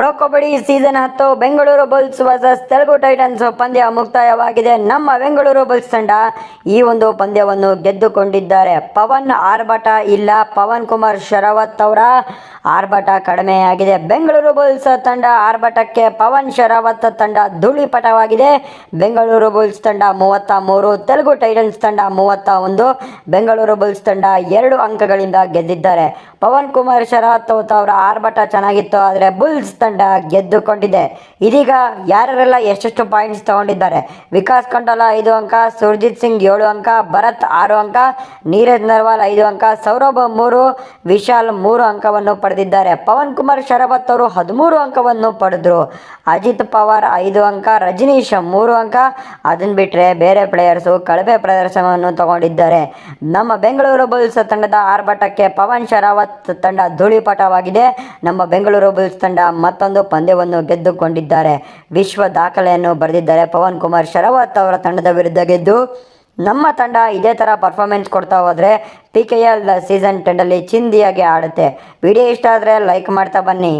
Pro kabaddi season ಹತ್ತು Bengaluru Bulls versus Telugu Titans ಪಂದ್ಯ ಮುಕ್ತಾಯವಾಗಿದೆ. ನಮ್ಮ ಬೆಂಗಳೂರು ಬುಲ್ಸ್ ತಂಡ ಈ ಒಂದು ಪಂದ್ಯವನ್ನು ಗೆದ್ದುಕೊಂಡಿದ್ದಾರೆ. ಪವನ್ ಆರ್ಭಟ ಇಲ್ಲ. ಪವನ್ ಕುಮಾರ್ ಶರಾವತ್ ಅವರ ಆರ್ಭಟ ಕಡಿಮೆಯಾಗಿದೆ. ಬೆಂಗಳೂರು ಬುಲ್ಸ್ ತಂಡ ಆರ್ಭಟಕ್ಕೆ ಪವನ್ ಶರಾವತ್ ತಂಡ ಧೂಳಿಪಟವಾಗಿದೆ. ಬೆಂಗಳೂರು ಬುಲ್ಸ್ ತಂಡ ಮೂವತ್ತ ಮೂರು, ತೆಲುಗು ಟೈಟನ್ಸ್ ತಂಡ ಮೂವತ್ತ ಒಂದು, ಬೆಂಗಳೂರು ಬುಲ್ಸ್ ತಂಡ ಎರಡು ಅಂಕಗಳಿಂದ ಗೆದ್ದಿದ್ದಾರೆ. ಪವನ್ ಕುಮಾರ್ ಶರಾವತ್ ಅವರ ಆರ್ಭಟ ಚೆನ್ನಾಗಿತ್ತು, ಆದರೆ ಬುಲ್ಸ್ ತಂಡ ಗೆದ್ದುಕೊಂಡಿದೆ. ಇದೀಗ ಯಾರೆಲ್ಲ ಎಷ್ಟೆಷ್ಟು ಪಾಯಿಂಟ್ಸ್ ತಗೊಂಡಿದ್ದಾರೆ? ವಿಕಾಸ್ ಕಂಡೋಲ ಐದು ಅಂಕ, ಸುರ್ಜಿತ್ ಸಿಂಗ್ ಏಳು ಅಂಕ, ಭರತ್ ಆರು ಅಂಕ, ನೀರಜ್ ನರ್ವಾಲ್ ಐದು ಅಂಕ, ಸೌರಭ್ ಮೂರು, ವಿಶಾಲ್ ಮೂರು ಅಂಕವನ್ನು ಪಡೆದಿದ್ದಾರೆ. ಪವನ್ ಕುಮಾರ್ ಶರಬತ್ ಅವರು ಹದಿಮೂರು ಅಂಕವನ್ನು ಪಡೆದರು. ಅಜಿತ್ ಪವಾರ್ ಐದು ಅಂಕ, ರಜನೀಶ್ ಮೂರು ಅಂಕ. ಅದನ್ನು ಬಿಟ್ಟರೆ ಬೇರೆ ಪ್ಲೇಯರ್ಸು ಕಳಪೆ ಪ್ರದರ್ಶನವನ್ನು ತಗೊಂಡಿದ್ದಾರೆ. ನಮ್ಮ ಬೆಂಗಳೂರು ಬುಲ್ಸ್ ತಂಡದ ಆರ್ಭಟಕ್ಕೆ ಪವನ್ ಶರಾವತ್ ತಂಡ ಧೂಳಿಪಟವಾಗಿದೆ. ನಮ್ಮ ಬೆಂಗಳೂರು ಬುಲ್ಸ್ ತಂಡ ಮತ್ತೊಂದು ಪಂದ್ಯವನ್ನು ಗೆದ್ದುಕೊಂಡಿದ್ದಾರೆ. ವಿಶ್ವ ದಾಖಲೆಯನ್ನು ಬರೆದಿದ್ದಾರೆ ಪವನ್ ಕುಮಾರ್ ಶರಾವತ್ ಅವರ ತಂಡದ ವಿರುದ್ಧ ಗೆದ್ದು, ನಮ್ಮ ತಂಡ ಇದೇ ಥರ ಪರ್ಫಾರ್ಮೆನ್ಸ್ ಕೊಡ್ತಾ ಹೋದರೆ ಪಿ ಕೆ ಎಲ್ ಸೀಸನ್ ಟೆನ್ನಲ್ಲಿ ಚಿಂದಿಯಾಗಿ ಆಡುತ್ತೆ. ವಿಡಿಯೋ ಇಷ್ಟ ಆದರೆ ಲೈಕ್ ಮಾಡ್ತಾ ಬನ್ನಿ.